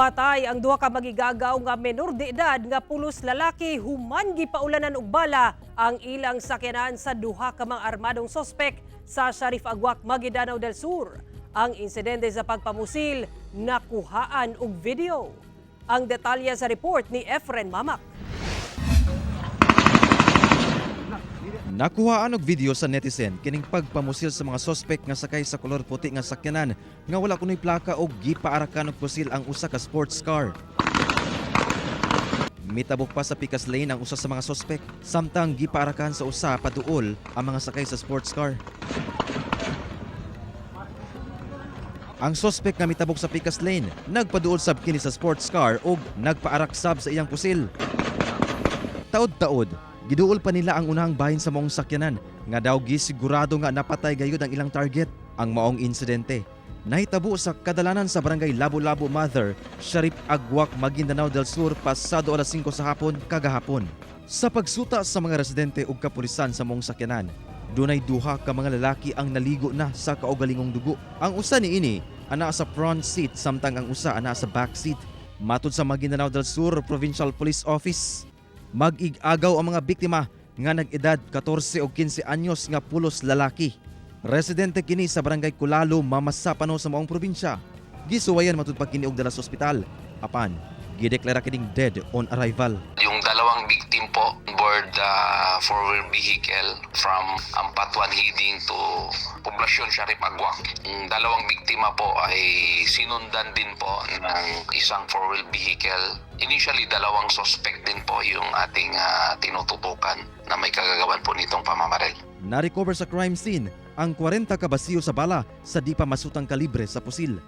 Patay ang duha ka magigagaw nga menor de edad nga pulos lalaki human gipaulanan og bala ang ilang sakyanan sa duha ka mga armadong sospek sa Sharif Aguac, Maguindanao del Sur. Ang insidente sa pagpamusil nakuhaan og video. Ang detalye sa report ni Efren Mamak. Nakuhaan og video sa netizen kining pagpamusil sa mga sospek nga sakay sa kolor puti nga sakyanan nga wala kunoy plaka o gipaarakan og pusil ang usa ka sports car. Mitabok pa sa Picas Lane ang usa sa mga sospek samtang gipaarakan sa usa paduol ang mga sakay sa sports car. Ang sospek nga mitabok sa Picas Lane nagpaduol sab kini sa sports car ug nagpaarak sab sa iyang pusil. Taod-taod, giduol pa nila ang unahang bahin sa maong sakyanan nga daw gisigurado nga napatay gayud ang ilang target ang maong insidente. Nahitabo sa kadalanan sa barangay Labo-Labo Mother, Sharif Agwak, Maguindanao del Sur pasado alas 5 sa hapon kagahapon. Sa pagsuta sa mga residente ug kapulisan sa maong sakyanan, dunay duha ka mga lalaki ang naligo na sa kaugalingong dugo. Ang usa ni ini ana sa front seat samtang ang usa ana sa back seat. Matud sa Maguindanao del Sur Provincial Police Office, mag-ig-agaw ang mga biktima nga nag-edad 14 o 15 anyos nga pulos lalaki. Residente kini sa barangay Kulalo, Mamasapano sa maong probinsya. Gisuwayan matud pa kini og dala sa ospital. Apan, gideklara kining dead on arrival. Dalawang victim po on board the four-wheel vehicle from Ampatuan heading to Poblacion Sharif Agwak. Yung dalawang biktima po ay sinundan din po ng isang four-wheel vehicle. Initially, dalawang suspect din po yung ating ah, tinututukan na may kagagawan po nitong pamamaril. Na-recover sa crime scene ang 40 kabasiyo sa bala sa di pa masutang kalibre sa pusil.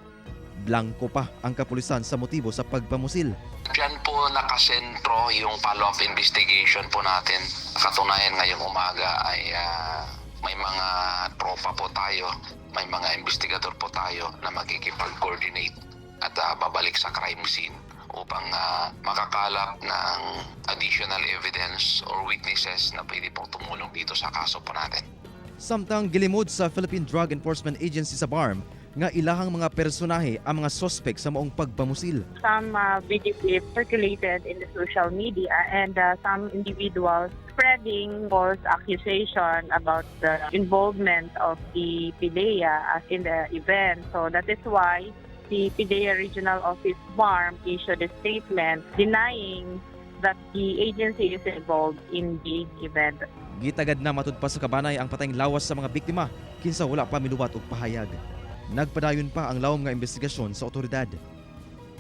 Blanco pa ang kapulisan sa motibo sa pagpamusil. Diyan po nakasentro yung follow-up investigation po natin. Katunayan ngayong umaga ay ah, may mga tropa po tayo, may mga investigador po tayo na makikipag-coordinate at ah, babalik sa crime scene upang ah, makakalap ng additional evidence or witnesses na pwede pong tumulong dito sa kaso po natin. Samtang gilimod sa Philippine Drug Enforcement Agency sa BARM nga ilahang mga personahe ang mga sospek sa maong pagpamusil. some uh, video clips circulated in the social media and uh, some individuals spreading false accusation about the involvement of the PIDEA as in the event. So that is why the PIDEA Regional Office BARM issued a statement denying that the agency is involved in the event. Gitagad na matud pa sa kabanay ang patayng lawas sa mga biktima kinsa wala pa miluwat og pahayag. Nagpadayon pa ang lawom nga investigasyon sa otoridad.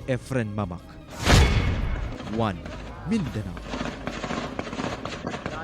Efren Mamak. 1. Mindanao.